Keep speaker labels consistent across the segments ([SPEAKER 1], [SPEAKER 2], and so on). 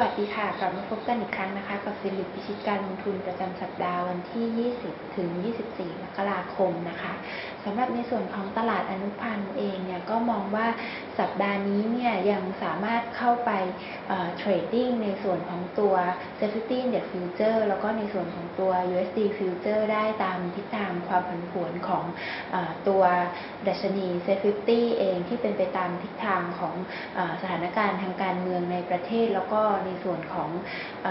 [SPEAKER 1] วัสดีค่ะ กลับมาพบกันอีกครั้งนะคะ กับฟิลิปพิชิตการลงทุนประจำสัปดาห์วันที่ 20 ถึง 24 มกราคมนะคะสำหรับในส่วนของตลาดอนุพันธ์เองเนี่ยก็มองว่าสัปดาห์นี้เนี่ยยังสามารถเข้าไปเทรดดิ้งในส่วนของตัว Safety Index Future แล้วก็ในส่วนของตัว USD Future ได้ตามทิศทางความผันผวนของอตัวดัชนี Safety เองที่เป็นไปตามทิศทางของอสถานการณ์ทางการเมืองในประเทศแล้วก็ในส่วนของอ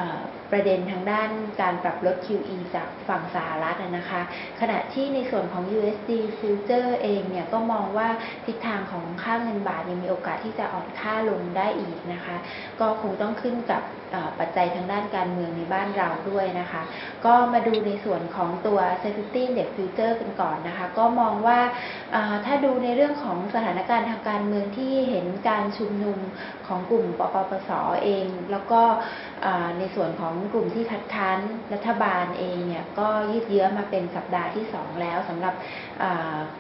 [SPEAKER 1] ประเด็นทางด้านการปรับลด QE จากฝั่งสหรัฐนะคะ ขณะที่ในส่วนของ USD Future เองเนี่ยก็มองว่าทิศทางของค่าเงินบาทยังมีโอกาสที่จะอ่อนค่าลงได้อีกนะคะ ก็คงต้องขึ้นกับปัจจัยทางด้านการเมืองในบ้านเราด้วยนะคะ ก็มาดูในส่วนของตัว Safety Index Future กันก่อนนะคะ ก็มองว่าถ้าดูในเรื่องของสถานการณ์ทางการเมืองที่เห็นการชุมนุมของกลุ่มปปปสเองแล้วก็ในส่วนของกลุ่มที่คัดค้านรัฐบาลเองเนี่ยก็ยืดเยื้อมาเป็นสัปดาห์ที่ 2 แล้วสำหรับ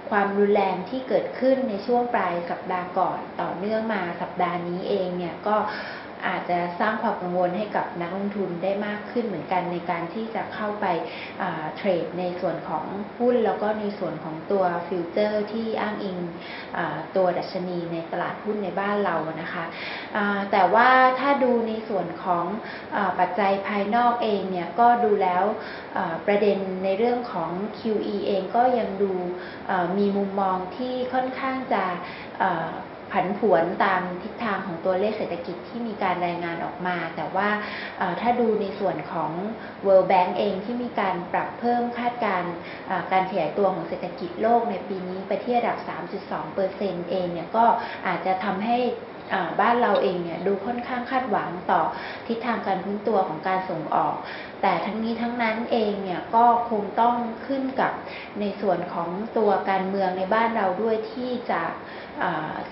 [SPEAKER 1] ความรุนแรงที่เกิดขึ้นในช่วงปลายสัปดาห์ก่อนต่อเนื่องมาสัปดาห์นี้เองเนี่ยก็ อาจจะสร้างความกังวลให้กับนักลงทุนได้มากขึ้นเหมือนกันในการที่จะเข้าไปเทรดในส่วนของหุ้น แล้วก็ในส่วนของตัวฟิวเจอร์ที่อ้างอิงตัวดัชนีในตลาดหุ้นในบ้านเรานะคะแต่ว่าถ้าดูในส่วนของอปัจจัยภายนอกเองเนี่ยก็ดูแล้วประเด็นในเรื่องของ QE เองก็ยังดูมีมุมมองที่ค่อนข้างจะ ผันผวนตามทิศทางของตัวเลขเศรษฐกิจที่มีการรายงานออกมา แต่ว่าถ้าดูในส่วนของ World Bank เองที่มีการปรับเพิ่มคาดการการขยายตัวของเศรษฐกิจโลกในปีนี้ไปที่ระดับ 3.2%เองเนี่ยก็อาจจะทำให้ บ้านเราเองเนี่ยดูค่อนข้างคาดหวังต่อทิศทางการพื้นตัวของการส่งออก แต่ทั้งนี้ทั้งนั้นเองเนี่ยก็คงต้องขึ้นกับในส่วนของตัวการเมืองในบ้านเราด้วยที่จะ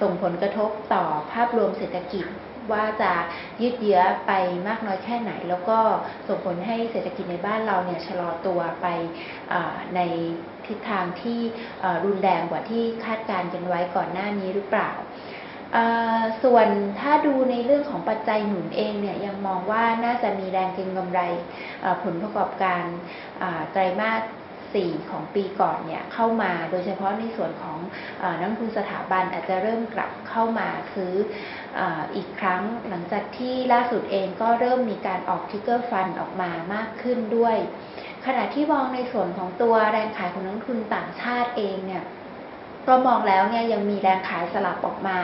[SPEAKER 1] ส่งผลกระทบต่อภาพรวมเศรษฐกิจว่าจะยืดเยื้อไปมากน้อยแค่ไหน แล้วก็ส่งผลให้เศรษฐกิจในบ้านเราเนี่ยชะลอตัวไปในทิศทางที่รุนแรงกว่าที่คาดการณ์กันไว้ก่อนหน้านี้หรือเปล่า ส่วนถ้าดูในเรื่องของปัจจัยหนุนเองเนี่ยยังมองว่าน่าจะมีแรงเก็งกำไรผลประกอบการไตรมาส4ของปีก่อนเนี่ยเข้ามาโดยเฉพาะในส่วนของนักทุนสถาบันอาจจะเริ่มกลับเข้ามาซื้อออีกครั้งหลังจากที่ล่าสุดเองก็เริ่มมีการออกทิกเกอร์ฟันออกมามากขึ้นด้วย ขณะที่มองในส่วนของตัวแรงขายของนักทุนต่างชาติเองเนี่ย ก็มองแล้วเนี่ยยังมีแรงขายสลับออกมา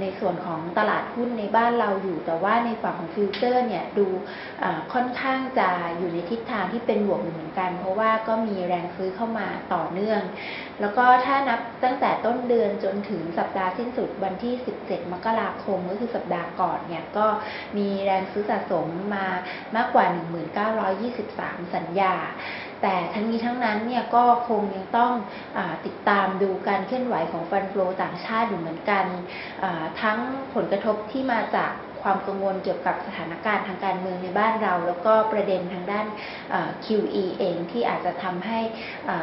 [SPEAKER 1] ในส่วนของตลาดหุ้นในบ้านเราอยู่ แต่ว่าในฝั่งของฟิวเจอร์เนี่ยดูค่อนข้างจะอยู่ในทิศทางที่เป็นบวกเหมือนกัน เพราะว่าก็มีแรงซื้อเข้ามาต่อเนื่อง แล้วก็ถ้านับตั้งแต่ต้นเดือนจนถึงสัปดาห์สิ้นสุดวันที่ 17 มกราคมก็คือสัปดาห์ก่อนเนี่ยก็มีแรงซื้อสะสมมามากกว่า 1923 สัญญา แต่ทั้งนี้ทั้งนั้นเนี่ยก็คงยังต้องอติดตามดูการเคลื่อนไหวของฟันโฟลต่างชาติอยู่เหมือนกัน ทั้งผลกระทบที่มาจากความกังวลเกี่ยวกับสถานการณ์ทางการเมืองในบ้านเรา แล้วก็ประเด็นทางด้าน QE เองที่อาจจะทำให้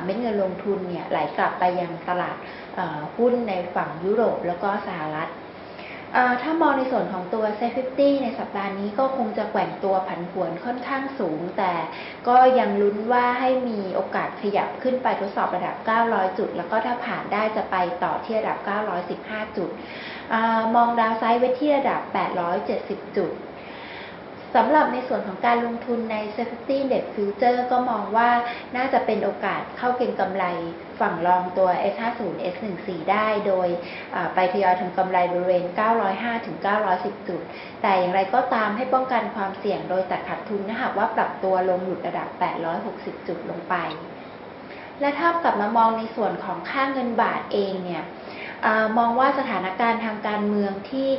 [SPEAKER 1] เม็ดเงินลงทุนเนี่ยไหลกลับไปยังตลาดหุ้นในฝั่งยุโรปแล้วก็สหรัฐ ถ้ามองในส่วนของตัว s 50 ในสัปดาห์นี้ก็คงจะแกว่งตัวผันผวนค่อนข้างสูง แต่ก็ยังลุ้นว่าให้มีโอกาสขยับขึ้นไปทดสอบระดับ 900 จุด แล้วก็ถ้าผ่านได้จะไปต่อที่ระดับ 915 จุดอมองดาวไซด์ไว้ที่ระดับ 870 จุด สำหรับในส่วนของการลงทุนใน Safety Net Future ก็มองว่าน่าจะเป็นโอกาสเข้าเก็งกำไรฝั่งรองตัว S50 S14 ได้โดยไปทยอยทำกำไรบริเวณ 905 ถึง 910 จุด แต่อย่างไรก็ตามให้ป้องกันความเสี่ยงโดยตัดขาดทุนนะหากว่าปรับตัวลงหลุดระดับ 860 จุดลงไป และถ้ากลับมามองในส่วนของค่าเงินบาทเองเนี่ย มองว่าสถานการณ์ทางการเมืองที่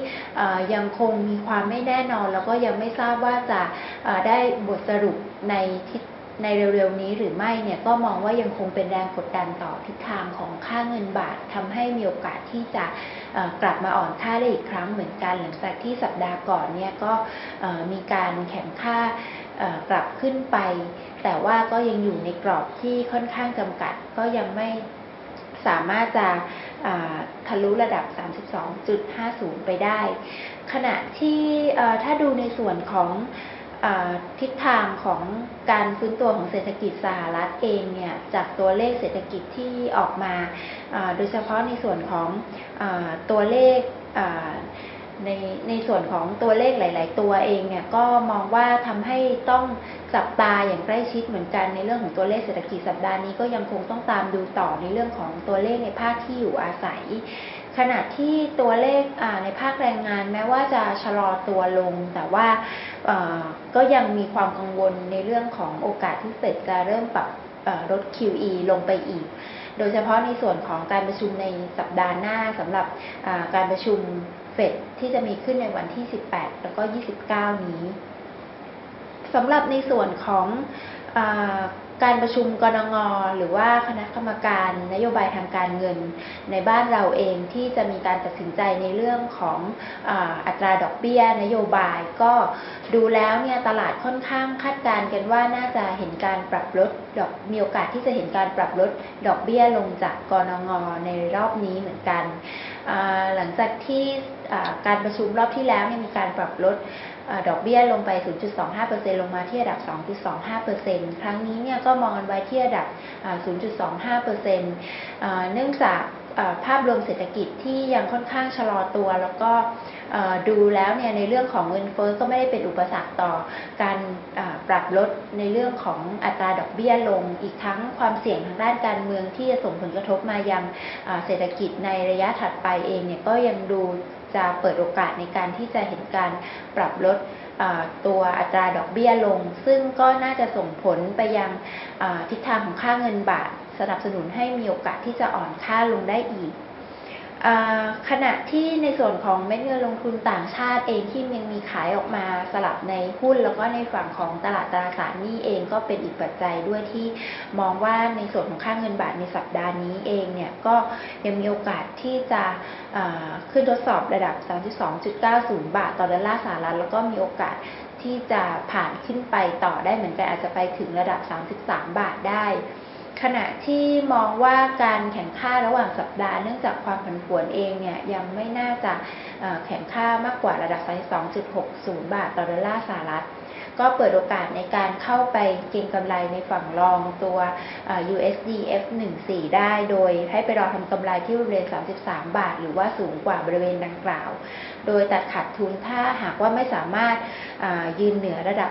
[SPEAKER 1] ยังคงมีความไม่แน่นอน แล้วก็ยังไม่ทราบว่าจะได้บทสรุปในทิศในเร็วๆนี้หรือไม่เนี่ยก็มองว่ายังคงเป็นแรงกดดันต่อทิศทางของค่าเงินบาททำให้มีโอกาสที่จะกลับมาอ่อนค่าได้อีกครั้งเหมือนกัน หลังจากที่สัปดาห์ก่อนเนี่ยก็มีการแข่งค่ากลับขึ้นไป แต่ว่าก็ยังอยู่ในกรอบที่ค่อนข้างจำกัดก็ยังไม่ สามารถจะทะลุระดับ 32.50 ไปได้ ขณะที่ถ้าดูในส่วนของทิศทางของการฟื้นตัวของเศรษฐกิจสหรัฐเองเนี่ยจากตัวเลขเศรษฐกิจที่ออกมา โดยเฉพาะในส่วนของอตัวเลข ในในส่วนของตัวเลขหลาย ๆ ตัวเองเนี่ยก็มองว่าทำให้ต้องจับตาอย่างใกล้ชิดเหมือนกันในเรื่องของตัวเลขเศรษฐกิจสัปดาห์นี้ก็ยังคงต้องตามดูต่อในเรื่องของตัวเลขในภาคที่อยู่อาศัย ขณะที่ตัวเลขในภาคแรงงานแม้ว่าจะชะลอตัวลง แต่ว่าก็ยังมีความกังวลในเรื่องของโอกาสที่เฟดจะเริ่มปรับลด QE ลงไปอีก โดยเฉพาะในส่วนของการประชุมในสัปดาห์หน้าสำหรับการประชุม เฟดที่จะมีขึ้นในวันที่ 18 แล้วก็ 29 นี้สำหรับในส่วนของอการประชุมกรงงหรือว่าคณะกรรมการนโยบายทางการเงิน ในบ้านเราเองที่จะมีการตัดสินใจในเรื่องของออัตราดอกเบี้ย นโยบาย ก็ดูแล้วเนี่ยตลาดค่อนข้างคาดการณ์กันว่าน่าจะเห็นการปรับลดดอกมีโอกาสที่จะเห็นการปรับลดดอกเบี้ยลงจากกรงงในรอบนี้เหมือนกันหลังจากที่ การประชุมรอบที่แล้วมีการปรับลดอดอกเบี้ยลงไป 0.25%ลงมาที่ระดับ 2.25%ครั้งนี้เนี่ยก็มองกันไว้ที่ระดับ 0.25%เนื่องจากภาพรวมเศรษฐกิจที่ยังค่อนข้างชะลอตัว แล้วก็ดูแล้วเนี่ยในเรื่องของเงินเฟ้อก็ไม่ได้เป็นอุปสรรคต่อการปรับลดในเรื่องของอัตราดอกเบี้ยลง อีกทั้งความเสี่ยงทางด้านการเมืองที่จะส่งผลกระทบมายังเศรษฐกิจในระยะถัดไปเองเนี่ยก็ยังดู จะเปิดโอกาสในการที่จะเห็นการปรับลดตัวอัตราดอกเบี้ยลง ซึ่งก็น่าจะส่งผลไปยังทิศทางของค่าเงินบาท สนับสนุนให้มีโอกาสที่จะอ่อนค่าลงได้อีก ขณะที่ในส่วนของเม็ดเงินลงทุนต่างชาติเองที่ยังมีขายออกมาสลับในหุ้น แล้วก็ในฝั่งของตลาดตราสารหนี้เองก็เป็นอีกปัจจัยด้วยที่มองว่าในส่วนของค่าเงินบาทในสัปดาห์นี้เองเนี่ยก็ยังมีโอกาสที่จะขึ้นทดสอบระดับ 32.90 บาทต่อดอลลาร์สหรัฐแล้วก็มีโอกาสที่จะผ่านขึ้นไปต่อได้เหมือนกันอาจจะไปถึงระดับ 33 บาทได้ ขณะที่มองว่าการแข่งข้าระหว่างสัปดาห์เนื่องจากความผันผวนเองเนี่ยยังไม่น่าจะแข่งข้ามากกว่าระดับ 32.60 บาทต่อดอลลาร์สหรัฐ ก็เปิดโอกาสในการเข้าไปเก็งกำไรในฝั่งรองตัว USD F14 ได้โดยให้ไปรอทำกำไรที่บริเวณ 33 บาท หรือว่าสูงกว่าบริเวณดังกล่าว โดยตัดขาดทุนถ้าหากว่าไม่สามารถยืนเหนือระดับ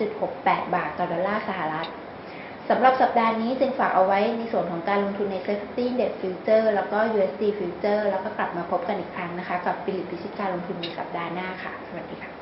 [SPEAKER 1] 32.68 บาทต่อดอลลาร์สหรัฐ สำหรับสัปดาห์นี้จึงฝากเอาไว้ในส่วนของการลงทุนใน Safety Index Future แล้วก็ USD Future แล้วก็กลับมาพบกันอีกครั้งนะคะ กับฟิลิปปิชิตการลงทุนในสัปดาห์หน้าค่ะ สวัสดีค่ะ